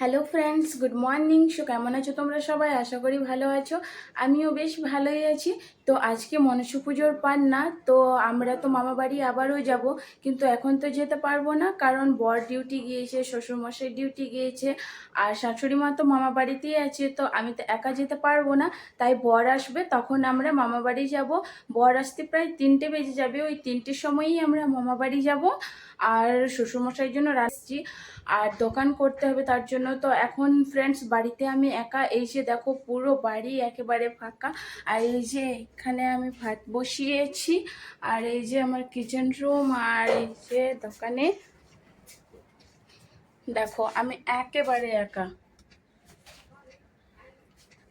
Hello friends good morning so কেমন আছো তোমরা সবাই? আশা করি ভালো আছো। আমিও বেশ ভালোই আছি। তো, আজকে মনসা পুজোর পান না। তো, আমরা তো মামা বাড়ি আবারও যাব। কিন্তু এখন তো যেতে পারব না। কারণ বর ডিউটি গিয়েছে, শ্বশুরমশাই ডিউটি গিয়েছে, আর শাশুড়ি মা তো মামা বাড়িতেই আছে। তো, আমি তো একা যেতে পারব না। তাই বর আসবে, তখন আমরা মামা বাড়ি যাব। বর আসতে প্রায় তিনটে বেজে যাবে। ওই তিনটের সময়ই আমরা মামা বাড়ি যাব। আর শ্বশুরমশাইয়ের জন্য রাখছি আর দোকান করতে হবে, তার জন্য তো এখন ফ্রেন্ডস বাড়িতে আমি একা? এই যে দেখো পুরো বাড়ি একেবারে ফাঁকা। আর এই যে এখানে আমি ভাত বসিয়েছি। আর এই যে আমার কিচেন রুম আর এই যে দোকানে। দেখো আমি একেবারে একা।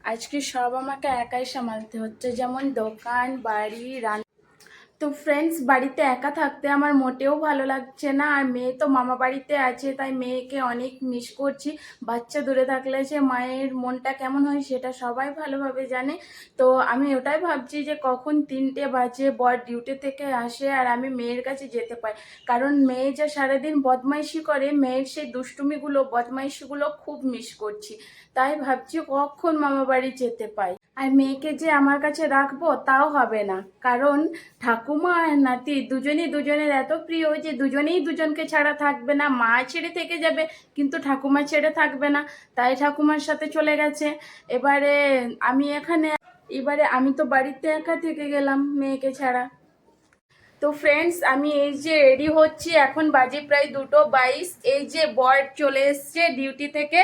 আজকে সব আমাকে একাই সামালতে হচ্ছে। যেমন দোকান, বাড়ি, রান্না তো ফ্রেন্ডস বাড়িতে একা থাকতে আমার মোটেও ভালো লাগছে না। আর মেয়ে তো মামা বাড়িতে আছে, তাই মেয়েকে অনেক মিস করছি। বাচ্চা দূরে থাকলে যে মায়ের মনটা কেমন হয় সেটা সবাই ভালোভাবে জানে। তো আমি ওটাই ভাবছি যে কখন তিনটে বাজে, বর ডিউটি থেকে আসে আর আমি মেয়ের কাছে যেতে পাই। কারণ মেয়ে যা সারাদিন বদমাইশি করে, মেয়ের সেই দুষ্টুমিগুলো, বদমাইশিগুলো খুব মিস করছি। তাই ভাবছি কখন মামা বাড়ি যেতে পাই। আর মেয়েকে যে আমার কাছে রাখব তাও হবে না। কারণ ঠাকুমা আর নাতি দুজনেই দুজনের এত প্রিয় যে দুজনেই দুজনকে ছাড়া থাকবে না। মা ছেড়ে থেকে যাবে, কিন্তু ঠাকুমা ছেড়ে থাকবে না। তাই ঠাকুমার সাথে চলে গেছে। এবারে আমি এখানে, এবারে আমি তো বাড়িতে একা থেকে গেলাম মেয়েকে ছাড়া। তো ফ্রেন্ডস আমি এই যে রেডি হচ্ছি, এখন বাজে প্রায় দুটো বাইশ। এই যে বর চলে এসছে ডিউটি থেকে।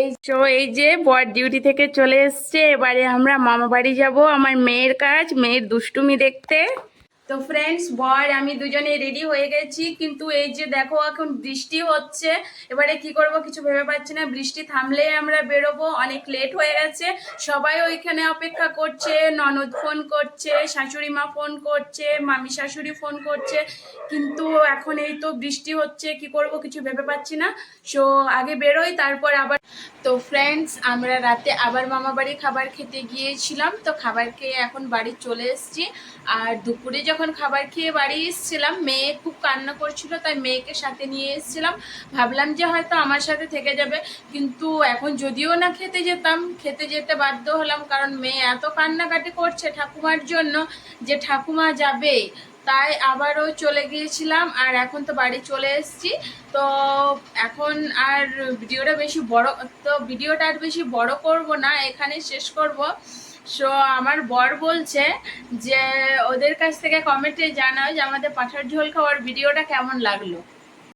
এই তো এই যে বর ডিউটি থেকে চলে এসছে। এবারে আমরা মামা বাড়ি যাব, আমার মেয়ের কাজ, মেয়ের দুষ্টুমি দেখতে। তো ফ্রেন্ডস বর, আমি দুজনে রেডি হয়ে গেছি। কিন্তু এই যে দেখো, এখন বৃষ্টি হচ্ছে। এবারে কি করব কিছু ভেবে পাচ্ছি না। বৃষ্টি থামলে আমরা বেরোবো। অনেক লেট হয়ে গেছে। সবাই ওইখানে অপেক্ষা করছে। ননদ ফোন করছে শাশুড়ি মা ফোন করছে, মামি শাশুড়ি ফোন করছে। কিন্তু এখন এই তো বৃষ্টি হচ্ছে। কি করব কিছু ভেবে পাচ্ছি না। সো আগে বেরোই, তারপর আবার তো ফ্রেন্ডস আমরা রাতে আবার মামা বাড়ি খাবার খেতে গিয়েছিলাম। তো খাবার খেয়ে এখন বাড়ি চলে এসেছি। আর দুপুরে যখন খাবার খেয়ে বাড়ি এসেছিলাম, মেয়ে খুব কান্না করছিল, তাই মেয়েকে সাথে নিয়ে এসেছিলাম। ভাবলাম যে হয়তো আমার সাথে থেকে যাবে, কিন্তু এখন যদিও না খেতে যেতাম, খেতে যেতে বাধ্য হলাম, কারণ মেয়ে এত কান্নাকাটি করছে ঠাকুমার জন্য যে ঠাকুমা যাবে। তাই আবারও চলে গিয়েছিলাম, আর এখন তো বাড়ি চলে এসেছি। তো এখন আর ভিডিওটা বেশি বড়, তো ভিডিওটা আর বেশি বড় করব না এখানে শেষ করব। সো আমার বর বলছে যে, ওদের কাছ থেকে কমেন্টে জানাও যে, আমাদের পাঠার ঝোল খাওয়ার ভিডিওটা কেমন লাগল?